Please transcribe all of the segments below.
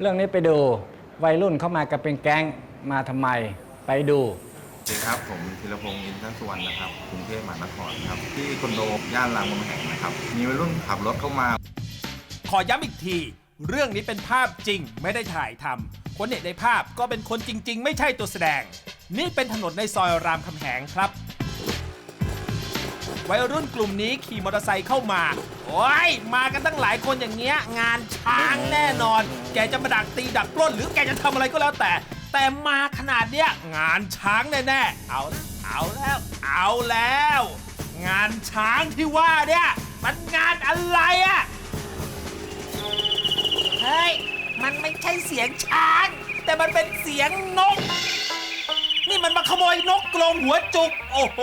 เรื่องนี้ไปดูวัยรุ่นเข้ามากันเป็นแก๊งมาทำไมไปดู สวัสดีครับผมธีรพงศ์อินทสุวรรณนะครับกรุงเทพมหานครครับที่คอนโดย่านรามคำแหงนะครับ มีวัยรุ่นขับรถเข้ามาขอย้ำอีกที เรื่องนี้เป็นภาพจริงไม่ได้ถ่ายทำคนเห็นในภาพก็เป็นคนจริง ๆ ไม่ใช่ตัวแสดง นี่เป็นถนนในซอยรามคำแหงครับ วัยรุ่นกลุ่มนี้ขี่มอเตอร์ไซค์เข้ามา โอ้ย มากันตั้งหลายคนอย่างเงี้ย งานช้างแน่นอน แกจะมาดักตีดักปล้น หรือแกจะทำอะไรก็แล้วแต่ แต่มาขนาดเนี้ยงานช้างแน่ๆ เอาเอาแล้ว เอาแล้ว งานช้างที่ว่าเนี่ยมันงานอะไรอะเฮ้ย มันไม่ใช่เสียงช้าง แต่มันเป็นเสียงนก นี่มันมาขโมยนกกรงหัวจุก โอ้โห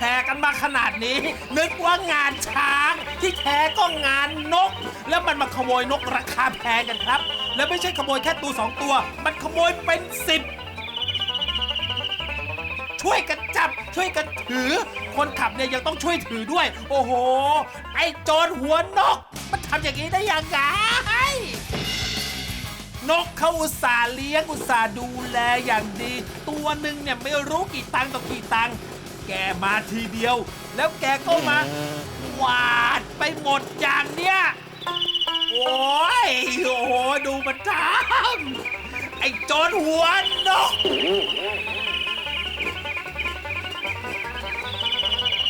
แห่กันมาขนาดนี้ นึกว่างานช้าง ที่แท้ก็งานนก แล้วมันมาขโมยนกราคาแพงกันครับ แล้วไม่ใช่ขโมยแค่ตัวสองตัว มันขโมยเป็นสิบช่วยกันจับช่วยกันถือ คนขับเนี่ยยังต้องช่วยถือด้วย โอ้โห ไอ้โจรหัวนก มันทำอย่างนี้ได้ยังไง นกเขาอุตส่าห์เลี้ยงอุตส่าห์ดูแลอย่างดี ตัวหนึ่งเนี่ยไม่รู้กี่ตังค์ต่อกี่ตังค์แกมาทีเดียว แล้วแกก็มาหวาดไปหมดอย่างเนี้ยโอ้ยโอ้โหดูมันทำไอ้โจรหัวนก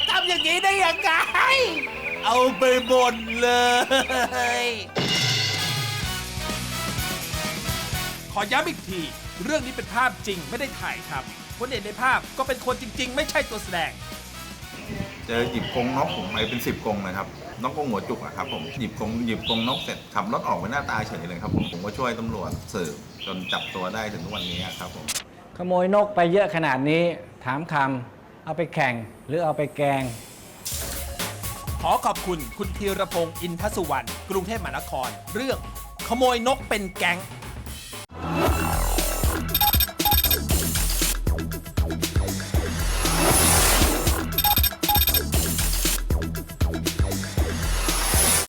ทำอย่างนี้ได้ยังไง เอาไปหมดเลย ขอย้ำอีกที เรื่องนี้เป็นภาพจริงไม่ได้ถ่ายทำคนเห็นในภาพก็เป็นคนจริง ๆ ไม่ใช่ตัวแสดง เจอหยิบกรงนกผมไปเป็นสิบกรงเลยครับนกกรงหัวจุกอะครับผมหยิบกรงหยิบกรงนกเสร็จขับรถออกไปหน้าตาเฉยเลยครับผมผมก็ช่วยตำรวจสืบจนจับตัวได้ถึงทุกวันนี้ครับผมขโมยนกไปเยอะขนาดนี้ถามคำเอาไปแข่งหรือเอาไปแกง ขอขอบคุณคุณธีรพงศ์อินทสุวรรณกรุงเทพมหานคร เรื่อง ขโมยนกเป็นแก๊ง